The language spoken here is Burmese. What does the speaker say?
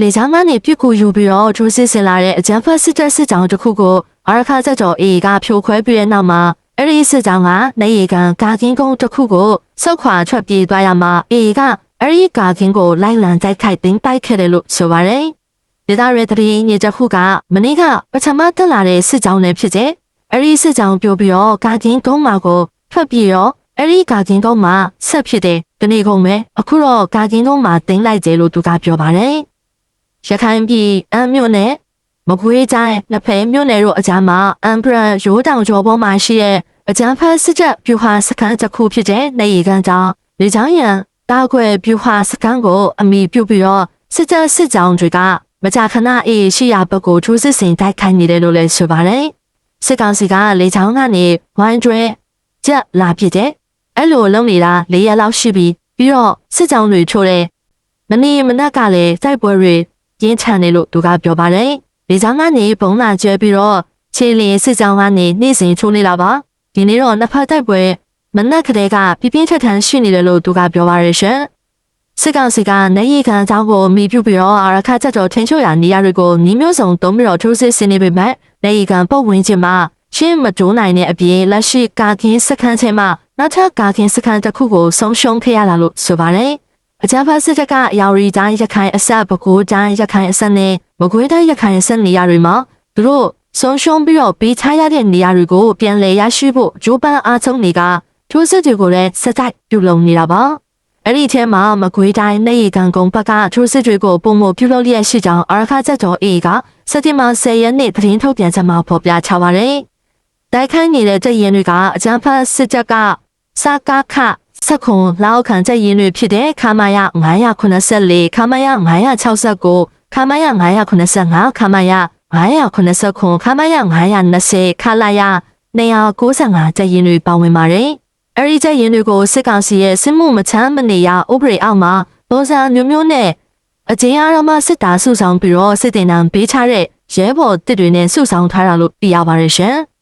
လေကြောင်းကနေပြစ်ကူယူပြီးတော့ထိုးစစ်ဆင်လာတဲ့အကြမ်းဖက်စစ်တပ်စစ်ကြောင်းတစ်ခုကိုအာရခစက်တော်အေကဖြိုခွဲပြီးတဲ့နောက်မှာအဲ့ဒီစစ်ကြောင်းကနေရီကန်ကာကင်းကုန်းတစ်ခုကိုစောက်ခွာထွက်ပြေးသွားရမှာအေကအဲ့ဒီကာကင်းကိုလိုက်လံတိုက်ခိုက်သိမ်းပိုက်ခဲ့တယ်လို့ဆိုပါတယ်။ဒေသရဲတရင်ညတစ်ခုကမနေ့ကပထမတက်လာတဲ့စစ်ကြောင်းလည်းဖြစ်တဲ့အဲ့ဒီစစ်ကြောင်းပြိုပြီးတော့ကာကင်းကုန်းမှာကိုထွက်ပြေးတော့အဲ့ဒီကာကင်းကုန်းမှာဆက်ဖြစ်တဲ့တနေ့ကုန်ပဲအခုတော့ကာကင်းကုန်းမှာတင်းလိုက်တယ်လို့သူကပြောပါတယ် ရခိုင်ပြည်အမ်းမြို့နယ်မကွေးတိုင်းနှစ်ဖက်မြို့နယ်တို့အကြားမှာအမ်ဘရန်ရိုးတောင်ကျော်ပေါ်မှာရှိတဲ့အကြမ်းဖက်စစ်တပ်ပြူဟာစခန်းတစ်ခုဖြစ်တဲ့နေရီကန်ကြောင့်လေကြောင်းရန်တာခွဲပြူဟာစခန်းကိုအမိပြုတ်ပြီးတော့စစ်တပ်စစ်ကြောင်းတွေကမကြာခဏအေးရှိရဘက်ကိုထိုးစစ်ဆင်တိုက်ခိုက်နေတယ်လို့လည်းဆိုပါတယ်စစ်ကောင်စီကလေကြောင်းကနေဝိုင်းကျွဲကြက်လာဖြစ်တဲ့အဲ့လိုလုံနေတာ၄ရက်လောက်ရှိပြီးပြီးတော့စစ်ကြောင်းတွေထိုးတယ်မနေ့မနက်ကလည်းစိုက်ပွဲတွေ ပြင်းထန်တယ်လို့သူကပြောပါတယ်လေကြောင်းကနေဘုံလာကျဲပြီးတော့ခြေလျင်စစ်ကြောင်းကနေနေ့စဉ်ထိုးနေတာပါဒီနေ့တော့နှစ်ဖက်တိုက်ပွဲမနက်ကလေးကပြပြင်းထန်ထန်ရှိနေတယ်လို့သူကပြောပါရရှင်စစ်ကောင်စီကနေရီခံအကြောင်းကိုမိပြုပြီးတော့အာရခချက်တော်ထင်းချို့ရာနေရာတွေကိုညီမျိုးစုံတုံးပြီးတော့ထိုးစစ်ဆင်နေပေမဲ့နေရီခံပုံဝင်ခြင်းမှာရှင်းမတိုးနိုင်တဲ့အပြင်လက်ရှိကာကင်းစခန်းထဲမှာနောက်ထပ်ကာကင်းစခန်းတစ်ခုကိုဆုံးရှုံးခဲ့ရတာလို့ဆိုပါတယ် အကြမ်းဖက်စစ်တပ်ကအယော်ရီတိုင်းရခိုင်အဆက်ပဲခူးတိုင်းရခိုင်အဆက်နဲ့မကွေးတိုင်းရခိုင်အဆက်နေရာတွေမှာသူတို့ဆုံးရှုံးပြီးတော့ပေးချရတဲ့နေရာတွေကိုပြန်လည်ရရှိဖို့ဂျိုးပန်းအားဆုံးတွေကထိုးစစ်တွေကိုလည်းစက်တိုက်ပြုလုပ်နေတာပါအဲ့ဒီထဲမှာမကွေးတိုင်းနေရီကန်ကုန်းဘက်ကထိုးစစ်တွေကိုပုံမပြုလုပ်လျက်ရှိကြောင်းအာရခချက်တော်အေကစက်တင်ဘာ10ရက်နေ့သတင်းထုတ်ပြန်ချက်မှာဖော်ပြချပါတယ်တိုက်ခိုက်နေတဲ့တပ်ရင်တွေကအကြမ်းဖက်စစ်တပ်ကစကားခ စက်ခွန်လောက်ခံချက်ရင်တွေဖြစ်တဲ့ခမာယ984ခမာယ969ခမာယ985ခမာယ989ခမာယ920ခလာယ295ချက်ရင်တွေပါဝင်ပါတယ်။အဲဒီချက်ရင်တွေကိုစစ်ကောင်စီရဲ့စစ်မှုမချမ်းမနေရဥပဒေအောက်မှာပုံစံမျိုးမျိုးနဲ့အကျဉ်းအားရမစစ်တာစုဆောင်ပြီးတော့စစ်တင်တန်းပေးချတဲ့ရဲဘော်တစ်တွေနဲ့စုဆောင်ထားတာလို့သိရပါတယ်ရှင်။